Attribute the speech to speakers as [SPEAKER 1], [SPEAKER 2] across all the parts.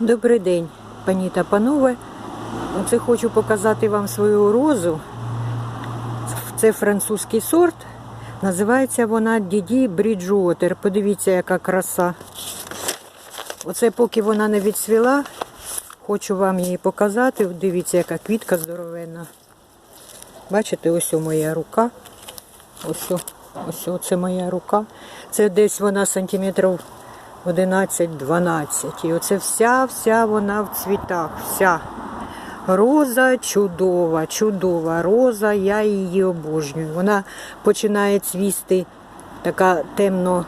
[SPEAKER 1] Добрий день, пані та панове. Оце хочу показати вам свою розу. Це французький сорт. Називається вона Діді Бріджуотер. Подивіться, яка краса. Оце поки вона не відсвіла, хочу вам її показати. Дивіться, яка квітка здоровенна. Бачите, ось моя рука. Ось, ось це моя рука. Це десь вона сантиметрів 11-12. І оце вся, вся вона в цвітах. Вся. Роза чудова, чудова роза, я її обожнюю. Вона починає цвісти така темно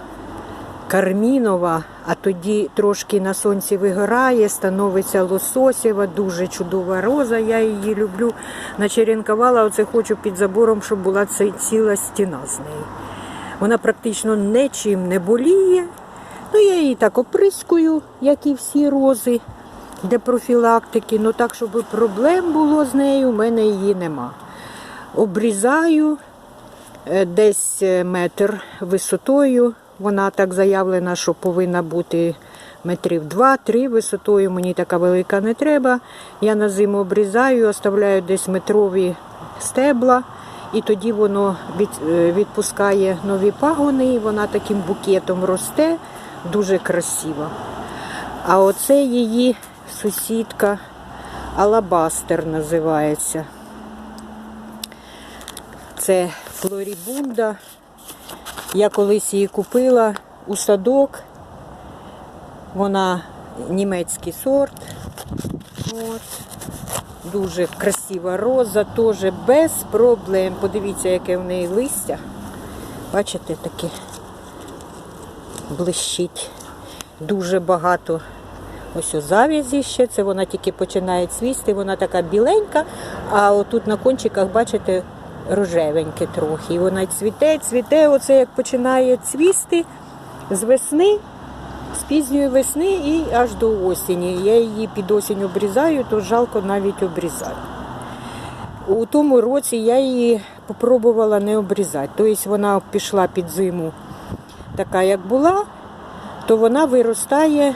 [SPEAKER 1] кармінова, а тоді трошки на сонці вигорає, становиться лососєва, дуже чудова роза. Я її люблю. Начеренкувала, оце хочу під забором, щоб була ціла стіна з неї. Вона практично нічим не боліє. Ну, я її так оприскую, як і всі рози для профілактики. Ну так, щоб проблем було з нею, в мене її нема. Обрізаю е, десь е, метр висотою. Вона так заявлена, що повинна бути метрів 2-3 висотою. Мені така велика не треба. Я на зиму обрізаю, оставляю десь метрові стебла, і тоді воно е, відпускає нові пагони, і вона таким букетом росте, дуже красива. А оце її сусідка Алабастер називається. Це флорібунда. Я колись її купила у садок. Вона німецький сорт. От. Дуже красива роза, теж без проблем. Подивіться, яке в неї листя. Бачите, таке блищить. Дуже багато ось у завязі ще. Це вона тільки починає цвісти, вона така біленька, а отут на кончиках, бачите, рожевеньке трохи. І вона цвіте, цвіте, оце як починає цвісти з весни, з пізньої весни і аж до осені. Я її під осінь обрізаю, то жалко навіть обрізати. У тому році я її спробувала не обрізати. Тобто вона пішла під зиму така, як була, то вона виростає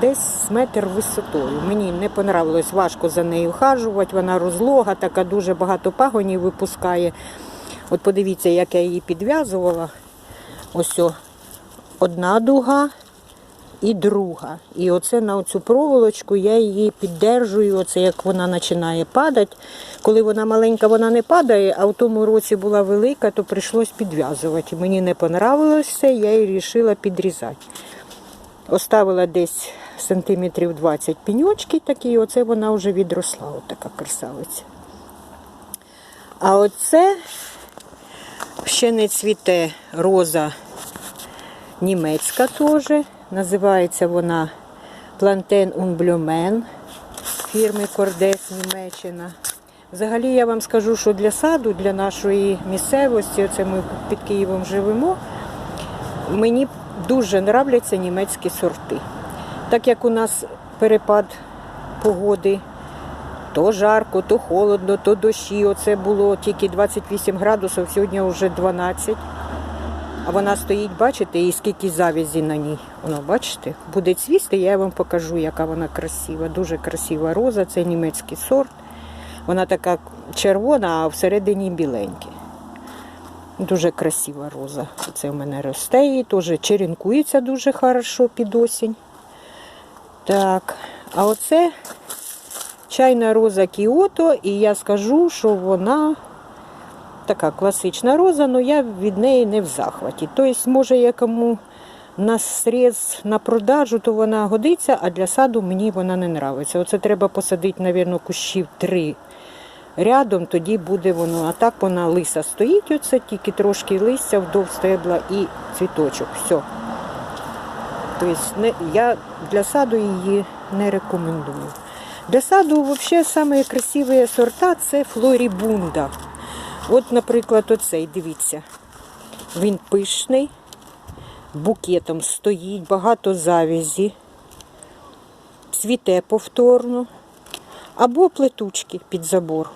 [SPEAKER 1] десь метр висотою. Мені не понравилось важко за нею вхажувати, вона розлога, така дуже багато пагонів випускає. От подивіться, як я її підв'язувала. Ось одна дуга і друга. І оце на цю проволочку я її піддержую, оце як вона починає падати. Коли вона маленька, вона не падає, а в тому році була велика, то прийшлось підв'язувати. Мені не понравилось це, я її вирішила підрізати. Оставила десь сантиметрів 20 піньочки такі, і оце вона вже відросла, от така красавиця. А оце ще не цвіте роза німецька теж. Називається вона Плантен Унблюмен фірми Кордес Німеччина. Взагалі я вам скажу, що для саду, для нашої місцевості, оце ми під Києвом живемо, мені дуже нравляться німецькі сорти. Так як у нас перепад погоди, то жарко, то холодно, то дощі. Оце було тільки 28 градусів, сьогодні вже 12. А вона стоїть, бачите, і скільки завязі на ній. Воно, бачите, буде цвісти, я вам покажу, яка вона красива. Дуже красива роза, це німецький сорт. Вона така червона, а всередині біленька. Дуже красива роза. Це в мене росте і теж черенкується дуже хорошо під осінь. Так, а оце чайна роза Кіото, і я скажу, що вона така класична роза, але я від неї не в захваті. Тобто, може, я кому на срез на продажу, то вона годиться, а для саду мені вона не подобається. Оце треба посадити, мабуть, кущів три рядом, тоді буде воно. А так вона лиса стоїть, оце тільки трошки листя вдов стебла і цвіточок. Все. Тобто не, я для саду її не рекомендую. Для саду взагалі самі красиві сорта це флорібунда. От, наприклад, оцей, дивіться. Він пишний, букетом стоїть, багато завязі, цвіте повторно, або плетучки під забор.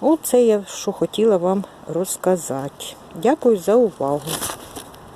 [SPEAKER 1] Оце я що хотіла вам розказати. Дякую за увагу.